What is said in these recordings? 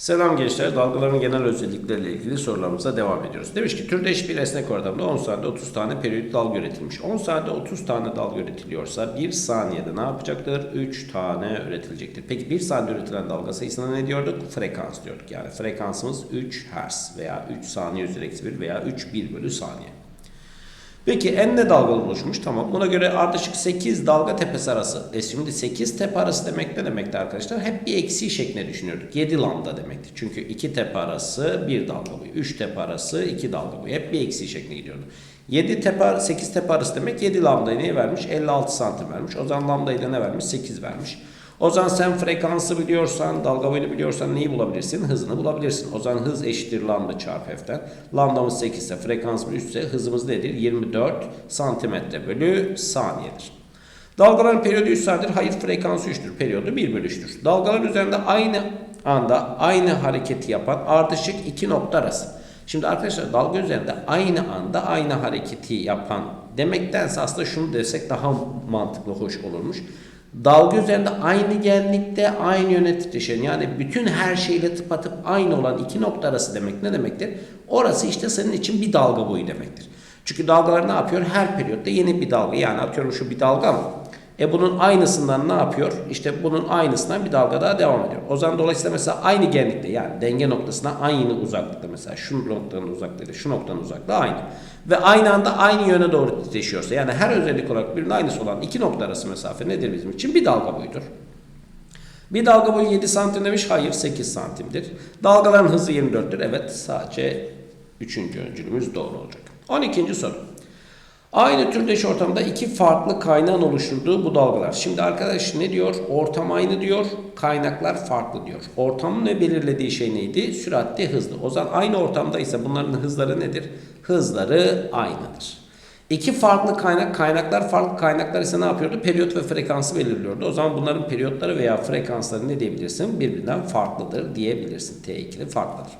Selam gençler. Dalgaların genel özellikleriyle ilgili sorularımıza devam ediyoruz. Demiş ki türdeş bir esnek ortamda 10 saniyede 30 tane periyot dalga üretilmiş. 10 saniyede 30 tane dalga üretiliyorsa 1 saniyede ne yapacaktır? 3 tane üretilecektir. Peki 1 saniyede üretilen dalga sayısına ne diyorduk? Frekans diyorduk. Yani frekansımız 3 Hz veya 3 saniye üzeri eksi 1 veya 3 1 bölü saniye. Peki en ne dalgalı oluşmuş? Tamam. Buna göre ardışık 8 dalga tepesi arası. E şimdi 8 tepe arası demek ne demekti arkadaşlar? Hep bir eksi şeklinde düşünüyorduk. 7 lambda demekti. Çünkü 2 tepe arası 1 dalga boyu. 3 tepe arası 2 dalga boyu. Hep bir eksi şeklinde gidiyordu. 7 tepe 8 tepe arası demek 7 lambdayı neye vermiş? 56 santim vermiş. O zaman lambdayı da ne vermiş? 8 vermiş. O zaman sen frekansı biliyorsan, dalga boyunu biliyorsan neyi bulabilirsin? Hızını bulabilirsin. O zaman hız eşittir lambda çarpı f'ten. Lambdamız 8 ise frekansımız 3 ise hızımız nedir? 24 santimetre bölü saniyedir. Dalgaların periyodu 3 saniyedir. Hayır frekansı 3'tür. Periyodu 1 bölü 3'tür. Dalgaların üzerinde aynı anda aynı hareketi yapan ardışık iki nokta arası. Şimdi arkadaşlar dalga üzerinde aynı anda aynı hareketi yapan demektense aslında şunu desek daha mantıklı hoş olurmuş. Dalga üzerinde aynı genlikte aynı yöne titreşen yani bütün her şeyle tıpatıp aynı olan iki nokta arası demek ne demektir? Orası işte senin için bir dalga boyu demektir. Çünkü dalgalar ne yapıyor? Her periyotta yeni bir dalga yani atıyorum şu bir dalga mı? E bunun aynısından ne yapıyor? İşte bunun aynısından bir dalga daha devam ediyor. O zaman dolayısıyla mesela aynı genlikte yani denge noktasına aynı uzaklıkta mesela şu noktanın uzaklığı şu noktanın uzaklığı aynı. Ve aynı anda aynı yöne doğru titreşiyorsa yani her özellik olarak birbirine aynısı olan iki nokta arası mesafe nedir bizim için? Bir dalga boyudur. Bir dalga boyu 7 santim demiş. Hayır 8 santimdir. Dalgaların hızı 24'tür. Evet sadece 3. öncülümüz doğru olacak. 12. soru. Aynı türdeş ortamda iki farklı kaynağın oluşturduğu bu dalgalar. Şimdi arkadaş ne diyor? Ortam aynı diyor, kaynaklar farklı diyor. Ortamın ne belirlediği şey neydi? Süratli, hızlı. O zaman aynı ortamda ise bunların hızları nedir? Hızları aynıdır. İki farklı kaynak, kaynaklar farklı kaynaklar ise ne yapıyordu? Periyot ve frekansı belirliyordu. O zaman bunların periyotları veya frekansları ne diyebilirsin? Birbirinden farklıdır diyebilirsin. T2'li farklıdır.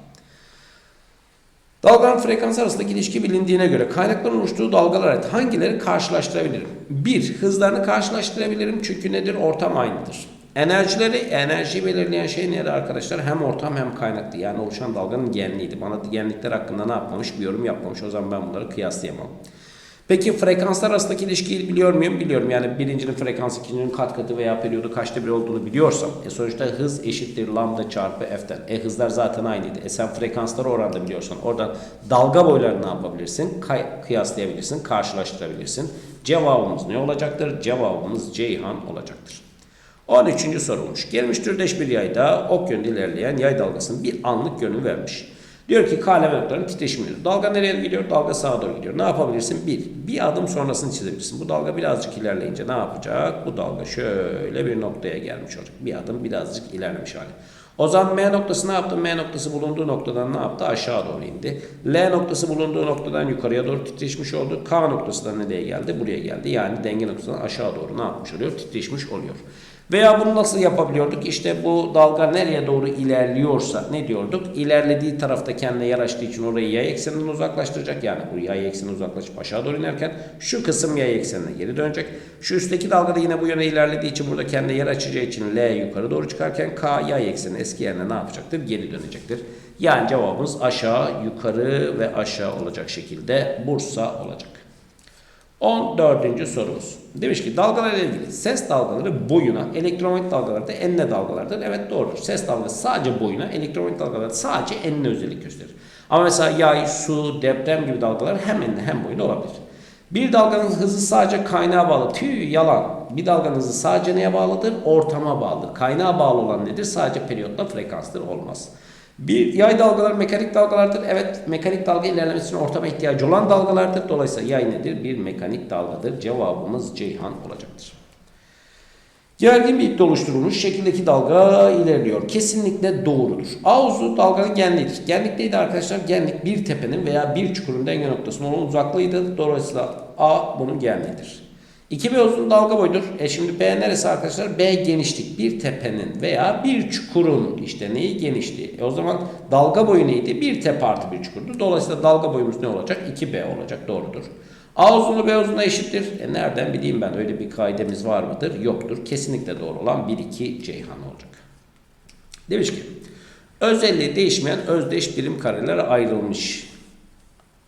Dalgaların frekansı arasındaki ilişki bilindiğine göre kaynakların oluşturduğu dalgalar ait hangileri karşılaştırabilirim? Bir, hızlarını karşılaştırabilirim çünkü nedir? Ortam aynıdır. Enerjileri, enerjiyi belirleyen şey nedir arkadaşlar? Hem ortam hem kaynaktı. Yani oluşan dalganın genliğiydi. Bana genlikler hakkında ne yapmamış? Bir yorum yapmamış. O zaman ben bunları kıyaslayamam. Peki frekanslar arasındaki ilişkiyi biliyor muyum? Biliyorum. Yani birincinin frekansı ikincinin kat katı veya periyodu kaçta bir olduğunu biliyorsam e sonuçta hız eşittir lambda çarpı f'ten. E hızlar zaten aynıydı. E sen frekansları oranda biliyorsan oradan dalga boylarını ne yapabilirsin? Kay- kıyaslayabilirsin, karşılaştırabilirsin. Cevabımız ne olacaktır? Cevabımız Ceyhan olacaktır. 13. sorulmuş. Gelmiş türdeş bir yayda ok yönünde ilerleyen yay dalgasının bir anlık yönünü vermiş. Diyor ki kalem noktaların titreşimi. Dalga nereye gidiyor? Dalga sağa doğru gidiyor. Ne yapabilirsin? Bir, bir adım sonrasını çizebilirsin. Bu dalga birazcık ilerleyince ne yapacak? Bu dalga şöyle bir noktaya gelmiş olacak. Bir adım birazcık ilerlemiş hali. O zaman M noktası ne yaptı? M noktası bulunduğu noktadan ne yaptı? Aşağı doğru indi. L noktası bulunduğu noktadan yukarıya doğru titreşmiş oldu. K noktası da nereye geldi? Buraya geldi. Yani denge noktasından aşağı doğru ne yapmış oluyor? Titreşmiş oluyor. Veya bunu nasıl yapabiliyorduk? İşte bu dalga nereye doğru ilerliyorsa ne diyorduk? İlerlediği tarafta kendine yer açtığı için orayı yay ekseninden uzaklaştıracak. Yani bu yay ekseninden uzaklaşıp aşağı doğru inerken şu kısım yay eksenine geri dönecek. Şu üstteki dalga da yine bu yöne ilerlediği için burada kendine yer açacağı için L yukarı doğru çıkarken K yay ekseni eski yerine ne yapacaktır? Geri dönecektir. Yani cevabımız aşağı, yukarı ve aşağı olacak şekilde Bursa olacak. 14. sorumuz. Demiş ki dalgalarla ilgili ses dalgaları boyuna, elektromanyetik dalgaları da enine dalgalardır. Evet doğrudur. Ses dalgası sadece boyuna, elektromanyetik dalgalar sadece enine özellik gösterir. Ama mesela yay, su, deprem gibi dalgalar hem enine hem boyuna olabilir. Bir dalganın hızı sadece kaynağa bağlı. Tüy yalan. Bir dalganın hızı sadece neye bağlıdır? Ortama bağlıdır. Kaynağa bağlı olan nedir? Sadece periyotla frekanstır olmaz. Bir yay dalgalar mekanik dalgalardır. Evet mekanik dalga ilerlemesi ortama ihtiyacı olan dalgalardır. Dolayısıyla yay nedir? Bir mekanik dalgadır. Cevabımız Ceyhan olacaktır. Gergin bir ipte oluşturulmuş şekildeki dalga ilerliyor. Kesinlikle doğrudur. A uzun dalganın genliğidir. Genlik neydi arkadaşlar? Genlik bir tepenin veya bir çukurun denge noktasının olan uzaklığıydı. Dolayısıyla A bunun genliğidir. 2B uzun dalga boyudur. E şimdi B neresi arkadaşlar? B genişlik. Bir tepenin veya bir çukurun işte neyi genişliği. E o zaman dalga boyu neydi? Bir tepe artı bir çukurdu. Dolayısıyla dalga boyumuz ne olacak? 2B olacak. Doğrudur. A uzunluğu B uzunluğuna eşittir. E nereden bileyim ben? Öyle bir kaidemiz var mıdır? Yoktur. Kesinlikle doğru olan 1-2 Ceyhan olacak. Demiş ki Özelliği değişmeyen özdeş birim karelere ayrılmış.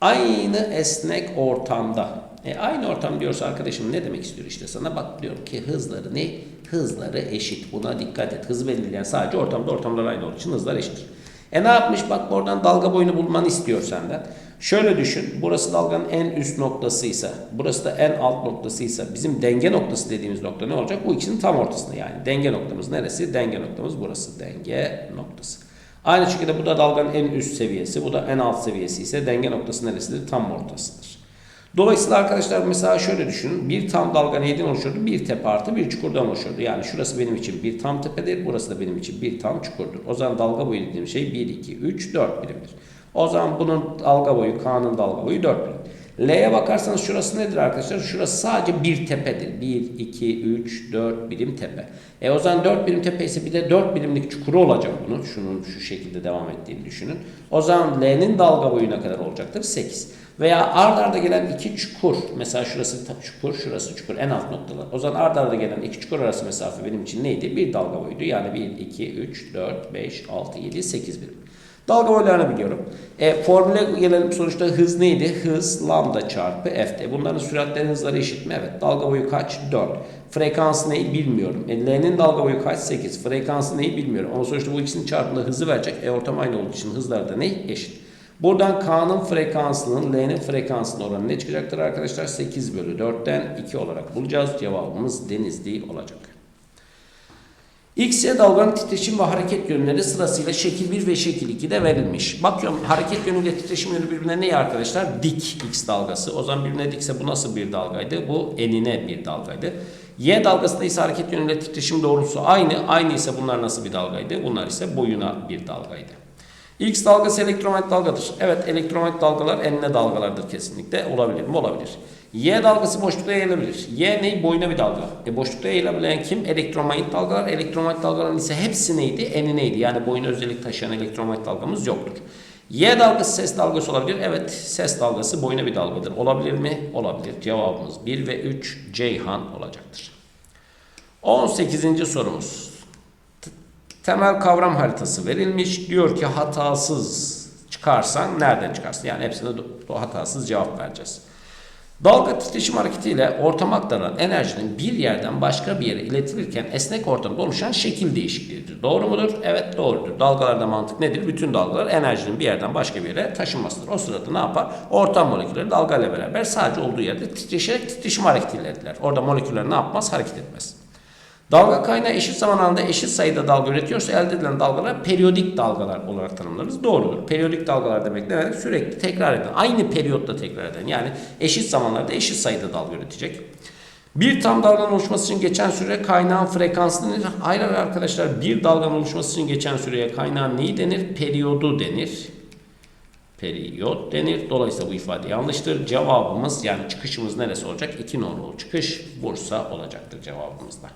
Aynı esnek ortamda. E aynı ortam diyorsa arkadaşım ne demek istiyor işte sana bak diyor ki hızları ne? Hızları eşit. Buna dikkat et. Hız belirleyen sadece ortamda ortamlar aynı olduğu için hızlar eşittir. E ne yapmış? Bak oradan dalga boyunu bulmanı istiyor senden. Şöyle düşün. Burası dalganın en üst noktasıysa, burası da en alt noktasıysa bizim denge noktası dediğimiz nokta ne olacak? Bu ikisinin tam ortasında yani. Denge noktamız neresi? Denge noktamız burası. Denge noktası. Aynı şekilde bu da dalganın en üst seviyesi, bu da en alt seviyesi ise denge noktası neresidir? Tam ortasıdır. Dolayısıyla arkadaşlar mesela şöyle düşünün. Bir tam dalga neyden oluşuyordu? Bir tepe artı bir çukurdan oluşuyordu. Yani şurası benim için bir tam tepedir. Burası da benim için bir tam çukurdur. O zaman dalga boyu dediğim şey 1, 2, 3, 4 birimdir. O zaman bunun dalga boyu, K'nın dalga boyu 4 birim. L'ye bakarsanız şurası nedir arkadaşlar? Şurası sadece bir tepedir. 1, 2, 3, 4 birim tepe. E o zaman 4 birim tepe ise bir de 4 birimlik çukuru olacak bunun. Şunun şu şekilde devam ettiğini düşünün. O zaman L'nin dalga boyu ne kadar olacaktır? 8. Veya ard arda gelen iki çukur. Mesela şurası çukur, şurası çukur. En alt noktalar. O zaman ard arda gelen iki çukur arası mesafe benim için neydi? Bir dalga boyuydu. Yani 1, 2, 3, 4, 5, 6, 7, 8 birim. Dalga boylarını biliyorum. E, formüle gelelim sonuçta hız neydi? Hız lambda çarpı f'te. Bunların süratlerin hızları eşit mi? Evet. Dalga boyu kaç? 4. Frekans neyi bilmiyorum. E, L'nin dalga boyu kaç? 8. Frekansı neyi bilmiyorum. Ama sonuçta bu ikisinin çarpımında hızı verecek. E ortam aynı olduğu için hızlar da ne? Eşit. Buradan K'nın frekansının L'nin frekansının oranı ne çıkacaktır arkadaşlar? 8 bölü 4'ten 2 olarak bulacağız. Cevabımız denizli olacak. X, Y dalganın titreşim ve hareket yönleri sırasıyla şekil 1 ve şekil 2'de verilmiş. Bakıyorum hareket yönüyle titreşim yönü birbirine ne arkadaşlar? Dik X dalgası. O zaman birbirine dikse bu nasıl bir dalgaydı? Bu enine bir dalgaydı. Y dalgasında ise hareket yönüyle titreşim doğrultusu aynı. Aynı ise bunlar nasıl bir dalgaydı? Bunlar ise boyuna bir dalgaydı. X dalgası elektromanyetik dalgadır. Evet elektromanyetik dalgalar enine dalgalardır kesinlikle. Olabilir mi? Olabilir. Y dalgası boşlukta yayılabilir. Y ne? Boyuna bir dalga. E boşlukta yayılabilen kim? Elektromanyetik dalgalar. Elektromanyetik dalgaların ise hepsi neydi? Eni neydi? Yani boyuna özellik taşıyan elektromanyetik dalgamız yoktur. Y dalgası ses dalgası olabilir. Evet ses dalgası boyuna bir dalgadır. Olabilir mi? Olabilir. Cevabımız 1 ve 3 Ceyhan olacaktır. 18. sorumuz. Temel kavram haritası verilmiş. Diyor ki hatasız çıkarsan nereden çıkarsın? Yani hepsine hatasız cevap vereceğiz. Dalga titreşim hareketiyle ortama aktarılan enerjinin bir yerden başka bir yere iletilirken esnek ortamda oluşan şekil değişikliğidir. Doğru mudur? Evet doğrudur. Dalgalarda mantık nedir? Bütün dalgalar enerjinin bir yerden başka bir yere taşınmasıdır. O sırada ne yapar? Ortam molekülleri dalgayla beraber sadece olduğu yerde titreşerek titreşim hareketiyle ederler. Orada moleküller ne yapmaz? Hareket etmez. Dalga kaynağı eşit zamanında eşit sayıda dalga üretiyorsa elde edilen dalgalar periyodik dalgalar olarak tanımlarız. Doğrudur. Periyodik dalgalar demek ne demek? Sürekli tekrar eden, aynı periyotta tekrar eden. Yani eşit zamanlarda eşit sayıda dalga üretecek. Bir tam dalganın oluşması için geçen süre kaynağın frekansı denir. Hayır arkadaşlar bir dalganın oluşması için geçen süreye kaynağın neyi denir? Periyodu denir. Periyot denir. Dolayısıyla bu ifade yanlıştır. Cevabımız yani çıkışımız neresi olacak? 2 nolu çıkış Bursa olacaktır cevabımızda.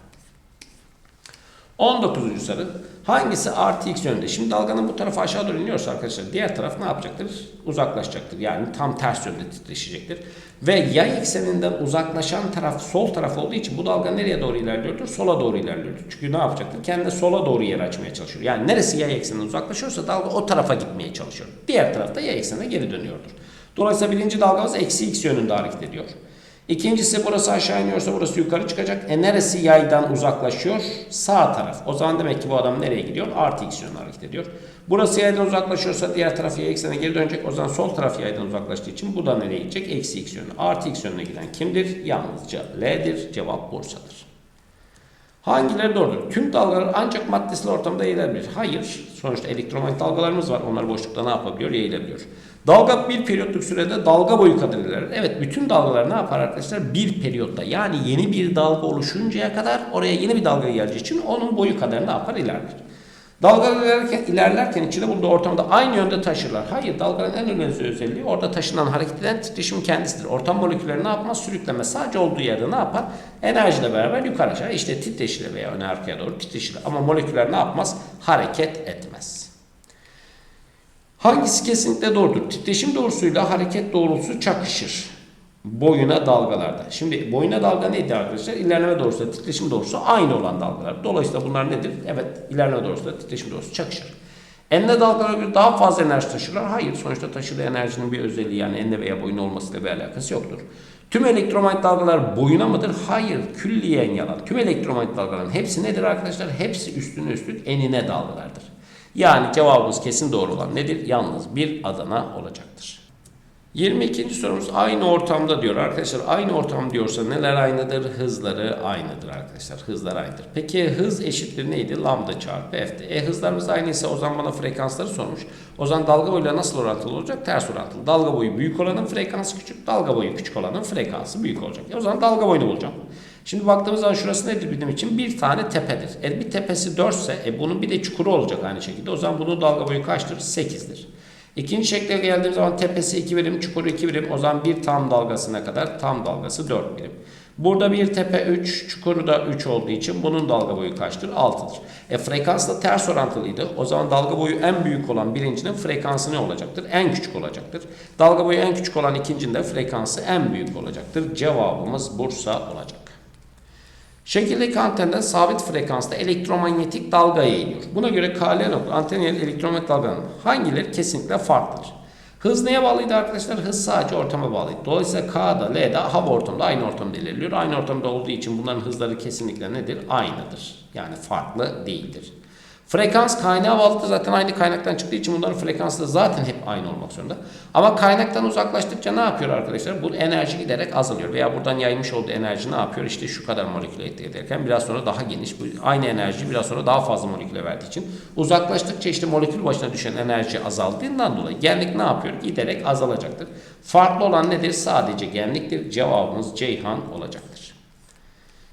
19. soru. Hangisi artı x yönünde? Şimdi dalganın bu tarafa aşağı doğru iniyorsa arkadaşlar diğer taraf ne yapacaktır? Uzaklaşacaktır. Yani tam ters yönde titreşecektir. Ve yay ekseninden uzaklaşan taraf sol taraf olduğu için bu dalga nereye doğru ilerliyordur? Sola doğru ilerliyordur. Çünkü ne yapacaktır? Kendine sola doğru yer açmaya çalışıyor. Yani neresi yay ekseninden uzaklaşıyorsa dalga o tarafa gitmeye çalışıyor. Diğer tarafta yay eksenine geri dönüyordur. Dolayısıyla birinci dalgamız eksi x yönünde hareket ediyor. İkincisi burası aşağı iniyorsa burası yukarı çıkacak. E neresi yaydan uzaklaşıyor? Sağ taraf. O zaman demek ki bu adam nereye gidiyor? Artı x yönüne hareket ediyor. Burası yaydan uzaklaşıyorsa diğer taraf yay eksenine geri dönecek. O zaman sol taraf yaydan uzaklaştığı için bu da nereye gidecek? Eksi x yönüne. Artı x yönüne giden kimdir? Yalnızca L'dir. Cevap Bursa'dır. Hangileri doğrudur? Tüm dalgalar ancak maddesel ortamda yayılabilir. Hayır. Sonuçta elektromanyetik dalgalarımız var. Onlar boşlukta ne yapabiliyor? Yayılabiliyor. Dalga bir periyotluk sürede dalga boyu kadar ilerler. Evet bütün dalgalar ne yapar arkadaşlar? Bir periyotta yani yeni bir dalga oluşuncaya kadar oraya yeni bir dalga geleceği için onun boyu kadar ne yapar? İlerler. Dalgalar ilerlerken, ilerlerken içinde bulunduğu ortamda aynı yönde taşırlar. Hayır dalgaların en önemli özelliği orada taşınan hareket eden titreşim kendisidir. Ortam molekülleri ne yapmaz? Sürükleme sadece olduğu yerde ne yapar? Enerjiyle beraber yukarı aşağı işte titreşilir veya öne arkaya doğru titreşilir. Ama moleküller ne yapmaz? Hareket etmez. Hangisi kesinlikle doğrudur? Titreşim doğrusuyla hareket doğrusu çakışır. Boyuna dalgalarda. Şimdi boyuna dalga neydi arkadaşlar? İlerleme doğrusu titreşim doğrusu aynı olan dalgalar. Dolayısıyla bunlar nedir? Evet ilerleme doğrusu titreşim doğrusu çakışır. Enine dalgalara göre daha fazla enerji taşırlar. Hayır. Sonuçta taşıdığı enerjinin bir özelliği yani enine veya boyuna olmasıyla bir alakası yoktur. Tüm elektromanyetik dalgalar boyuna mıdır? Hayır. Külliyen yalan. Tüm elektromanyetik dalgaların hepsi nedir arkadaşlar? Hepsi üstüne üstlük enine dalgalardır. Yani cevabımız kesin doğru olan nedir? Yalnız bir Adana olacaktır. 22. sorumuz aynı ortamda diyor. Arkadaşlar aynı ortam diyorsa neler aynıdır? Hızları aynıdır arkadaşlar. Hızlar aynıdır. Peki hız eşittir neydi? Lambda çarpı f'ti. E hızlarımız aynıysa o zaman bana frekansları sormuş. O zaman dalga boyuyla nasıl orantılı olacak? Ters orantılı. Dalga boyu büyük olanın frekansı küçük. Dalga boyu küçük olanın frekansı büyük olacak. E o zaman dalga boyunu bulacağım. Şimdi baktığımız zaman şurası nedir bizim için? Bir tane tepedir. E bir tepesi 4 ise e bunun bir de çukuru olacak aynı şekilde. O zaman bunun dalga boyu kaçtır? 8'dir. İkinci şekle geldiğim zaman tepesi 2 birim, çukuru 2 birim. O zaman bir tam dalgasına kadar tam dalgası 4 birim. Burada bir tepe 3, çukuru da 3 olduğu için bunun dalga boyu kaçtır? 6'dır. E frekans da ters orantılıydı. O zaman dalga boyu en büyük olan birincinin frekansı ne olacaktır? En küçük olacaktır. Dalga boyu en küçük olan ikincinin de frekansı en büyük olacaktır. Cevabımız Bursa olacak. Şekildeki antenden sabit frekansta elektromanyetik dalga yayılıyor. Buna göre KL nokta anten ile elektromanyetik dalganın hangileri kesinlikle farklıdır? Hız neye bağlıydı arkadaşlar? Hız sadece ortama bağlıydı. Dolayısıyla K da L da hava ortamda aynı ortamda ilerliyor. Aynı ortamda olduğu için bunların hızları kesinlikle nedir? Aynıdır. Yani farklı değildir. Frekans kaynağa bağlıdır. Zaten aynı kaynaktan çıktığı için bunların frekansı da zaten hep aynı olmak zorunda. Ama kaynaktan uzaklaştıkça ne yapıyor arkadaşlar? Bu enerji giderek azalıyor. Veya buradan yaymış olduğu enerji ne yapıyor? İşte şu kadar moleküle etki ederken biraz sonra daha geniş. Aynı enerji biraz sonra daha fazla moleküle verdiği için uzaklaştıkça işte molekül başına düşen enerji azaldığından dolayı genlik ne yapıyor? Giderek azalacaktır. Farklı olan nedir? Sadece genliktir. Cevabımız Ceyhan olacaktır.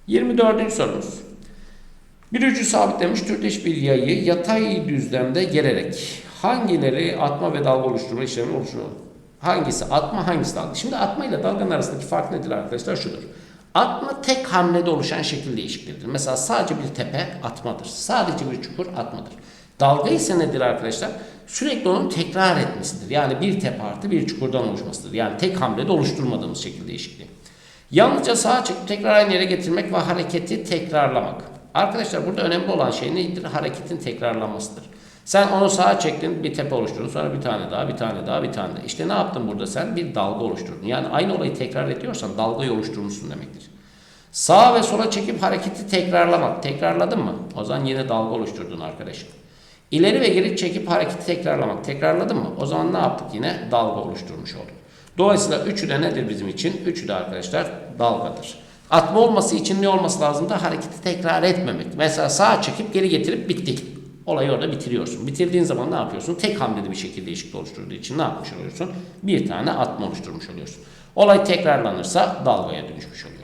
24. sorumuz. Bir ucu sabitlemiş türdeş bir yayı yatay düzlemde gelerek hangileri atma ve dalga oluşturma işlemini oluşturuyor? Hangisi atma hangisi dalga? Şimdi atma ile dalganın arasındaki fark nedir arkadaşlar? Şudur. Atma tek hamlede oluşan şekil değişikliğidir. Mesela sadece bir tepe atmadır. Sadece bir çukur atmadır. Dalga ise nedir arkadaşlar? Sürekli onun tekrar etmesidir. Yani bir tepe artı bir çukurdan oluşmasıdır. Yani tek hamlede oluşturmadığımız şekil değişikliği. Yalnızca sağa çekip tekrar aynı yere getirmek ve hareketi tekrarlamak. Arkadaşlar burada önemli olan şey nedir? Hareketin tekrarlanmasıdır. Sen onu sağa çektin, bir tepe oluşturdun, sonra bir tane daha, bir tane daha, bir tane daha. İşte ne yaptın burada sen? Bir dalga oluşturdun. Yani aynı olayı tekrar ediyorsan dalgayı oluşturmuşsun demektir. Sağa ve sola çekip hareketi tekrarlamak. Tekrarladın mı? O zaman yine dalga oluşturdun arkadaşım. İleri ve geri çekip hareketi tekrarlamak. Tekrarladın mı? O zaman ne yaptık yine? Dalga oluşturmuş olduk. Dolayısıyla üçü de nedir bizim için? Üçü de arkadaşlar dalgadır. Atma olması için ne olması lazım da hareketi tekrar etmemek. Mesela sağa çekip geri getirip bitti. Olayı orada bitiriyorsun. Bitirdiğin zaman ne yapıyorsun? Tek hamlede bir şekilde değişiklik oluşturduğu için ne yapmış oluyorsun? Bir tane atma oluşturmuş oluyorsun. Olay tekrarlanırsa dalgaya dönüşmüş oluyor.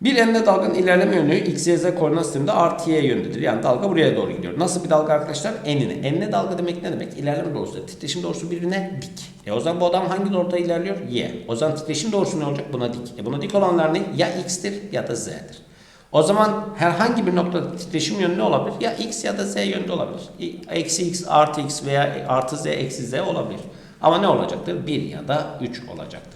Bir enine dalganın ilerleme yönü x, koordinat sisteminde artı y yönündedir. Yani dalga buraya doğru gidiyor. Nasıl bir dalga arkadaşlar? Enine. Enine dalga demek ne demek? İlerleme doğrusu. Titreşim doğrusu birbirine dik. E o zaman bu adam hangi doğrultuda ilerliyor? Y. O zaman titreşim doğrusu ne olacak? Buna dik. E buna dik olanlar ne? Ya x'tir ya da z'dir. O zaman herhangi bir noktada titreşim yönü ne olabilir? Ya x ya da z yönünde olabilir. Eksi x artı x veya artı z eksi z olabilir. Ama ne olacaktır? 1 ya da 3 olacaktır.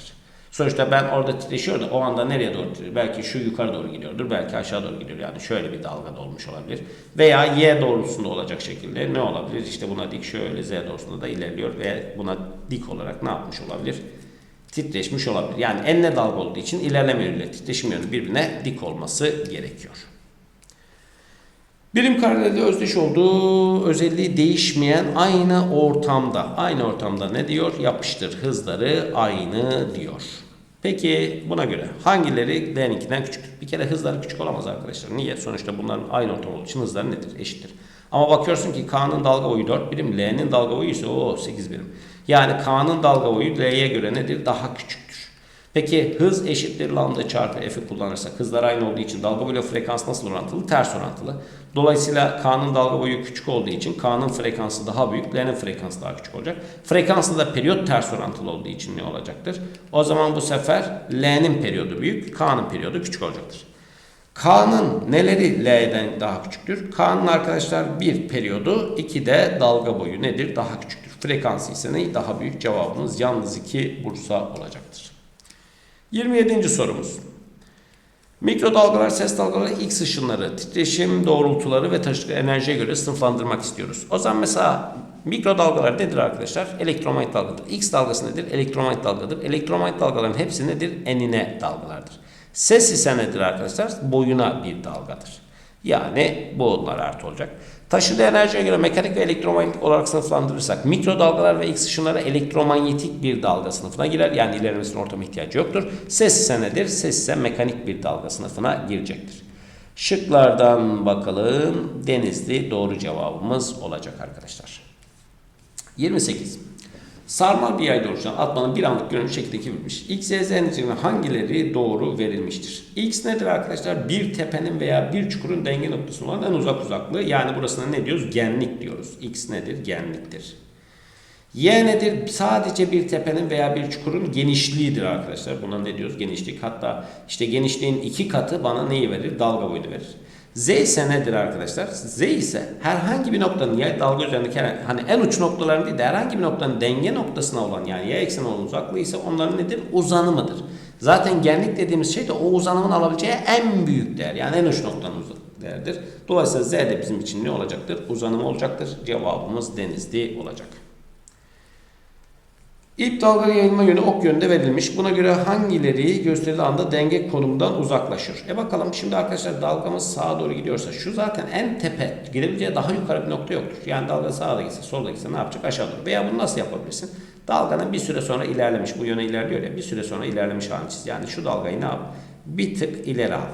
Sonuçta ben orada titreşiyor da o anda nereye doğru? Belki şu yukarı doğru gidiyordur, belki aşağı doğru gidiyor. Yani şöyle bir dalga da olmuş olabilir. Veya y doğrultusunda olacak şekilde ne olabilir? İşte buna dik şöyle z doğrultusunda da ilerliyor ve buna dik olarak ne yapmış olabilir? Titreşmiş olabilir. Yani enine dalga olduğu için ilerleme yönüyle titreşim yönü birbirine dik olması gerekiyor. Birim karelerde özdeş olduğu özelliği değişmeyen aynı ortamda. Aynı ortamda ne diyor? Yapıştır hızları aynı diyor. Peki buna göre hangileri L'ninkinden küçüktür? Bir kere hızları küçük olamaz arkadaşlar. Niye? Sonuçta bunların aynı ortam olduğu için hızları nedir? Eşittir. Ama bakıyorsun ki K'nın dalga boyu 4 birim, L'nin dalga boyu ise o 8 birim. Yani K'nın dalga boyu L'ye göre nedir? Daha küçüktür. Peki hız eşittir lambda çarpı f'i kullanırsak hızlar aynı olduğu için dalga boyu frekans nasıl orantılı? Ters orantılı. Dolayısıyla K'nın dalga boyu küçük olduğu için K'nın frekansı daha büyük, L'nin frekansı daha küçük olacak. Frekanslı da periyot ters orantılı olduğu için ne olacaktır? O zaman bu sefer L'nin periyodu büyük, K'nın periyodu küçük olacaktır. K'nın neleri L'den daha küçüktür? K'nın arkadaşlar bir periyodu, iki de dalga boyu nedir? Daha küçüktür. Frekansı ise ne? Daha büyük cevabımız yalnız 2 Bursa olacaktır. 27. sorumuz. Mikrodalgalar, ses dalgaları, X ışınları, titreşim doğrultuları ve taşıdıkları enerjiye göre sınıflandırmak istiyoruz. O zaman mesela mikrodalgalar nedir arkadaşlar? Elektromanyetik dalgadır. X dalgası nedir? Elektromanyetik dalgadır. Elektromanyetik dalgaların hepsi nedir? Enine dalgalardır. Ses ise nedir arkadaşlar? Boyuna bir dalgadır. Yani bunlar artı olacak. Taşıdığı enerjiye göre mekanik ve elektromanyetik olarak sınıflandırırsak mikrodalgalar ve X ışınları elektromanyetik bir dalga sınıfına girer. Yani ilerlemesine ortama ihtiyacı yoktur. Ses ise nedir? Ses ise mekanik bir dalga sınıfına girecektir. Şıklardan bakalım. Denizli doğru cevabımız olacak arkadaşlar. 28. Sarmal bir yayda oluşan atmanın bir anlık görünüm şeklindeki verilmiş. X, Y, Z neticesinde hangileri doğru verilmiştir? X nedir arkadaşlar? Bir tepenin veya bir çukurun denge noktası olan en uzak uzaklığı. Yani burasına ne diyoruz? Genlik diyoruz. X nedir? Genliktir. Y nedir? Sadece bir tepenin veya bir çukurun genişliğidir arkadaşlar. Buna ne diyoruz? Genişlik. Hatta işte genişliğin iki katı bana neyi verir? Dalga boyunu verir. Z ise nedir arkadaşlar? Z ise herhangi bir noktanın ya dalga üzerindeki hani en uç noktaların değil de herhangi bir noktanın denge noktasına olan yani y ekseni olan uzaklığı ise onların nedir? Uzanımıdır. Zaten genlik dediğimiz şey de o uzanımın alabileceği en büyük değer. Yani en uç noktanın uz- değerdir. Dolayısıyla Z de bizim için ne olacaktır? Uzanım olacaktır. Cevabımız denizli olacak. İp dalga yayılma yönü ok yönünde verilmiş. Buna göre hangileri gösterili anda denge konumundan uzaklaşır? E bakalım şimdi arkadaşlar dalgamız sağa doğru gidiyorsa şu zaten en tepe gidebileceği daha yukarı bir nokta yoktur. Yani dalga sağa da gitse solda gitse ne yapacak aşağı doğru. Veya bunu nasıl yapabilirsin? Dalganın bir süre sonra ilerlemiş bu yöne ilerliyor ya bir süre sonra ilerlemiş halini çiz. Yani şu dalgayı ne yap? Bir tık ileri al.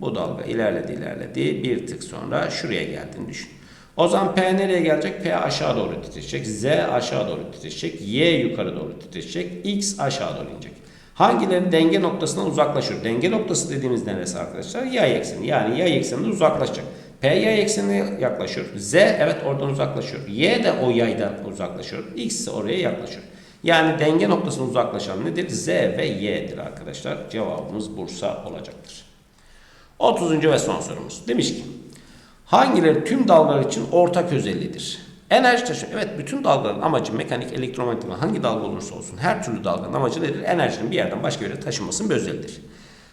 Bu dalga ilerledi ilerledi bir tık sonra şuraya geldiğini düşün. O zaman P nereye gelecek? P aşağı doğru titreşecek. Z aşağı doğru titreşecek. Y yukarı doğru titreşecek. X aşağı doğru inecek. Hangileri denge noktasından uzaklaşıyor? Denge noktası dediğimiz neresi arkadaşlar? Yay ekseni. Yani yay ekseninden uzaklaşacak. P yay eksenine yaklaşıyor. Z evet oradan uzaklaşıyor. Y de o yaydan uzaklaşıyor. X ise oraya yaklaşıyor. Yani denge noktasından uzaklaşan nedir? Z ve Y'dir arkadaşlar. Cevabımız Bursa olacaktır. 30. ve son sorumuz. Demiş ki hangileri tüm dalgalar için ortak özelliğidir? Enerji taşıma. Evet bütün dalgaların amacı mekanik, elektromanyetik hangi dalga olursa olsun her türlü dalganın amacı nedir? Enerjinin bir yerden başka bir yere taşınmasının bir özelliğidir.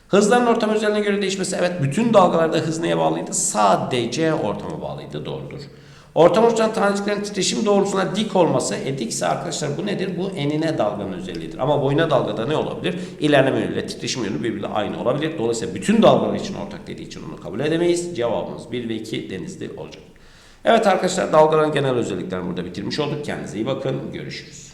Hızların ortam özelliğine göre değişmesi evet bütün dalgalarda hız neye bağlıydı? Sadece ortama bağlıydı. Doğrudur. Ortam oluşturan taneciklerin titreşim doğrultusuna dik olması, e dikse arkadaşlar bu nedir? Bu enine dalganın özelliğidir. Ama boyuna dalgada ne olabilir? İlerleme yönüyle titreşim yönü birbiriyle aynı olabilir. Dolayısıyla bütün dalgalar için ortak dediği için onu kabul edemeyiz. Cevabımız 1 ve 2 denizli olacak. Evet arkadaşlar dalgaların genel özelliklerini burada bitirmiş olduk. Kendinize iyi bakın. Görüşürüz.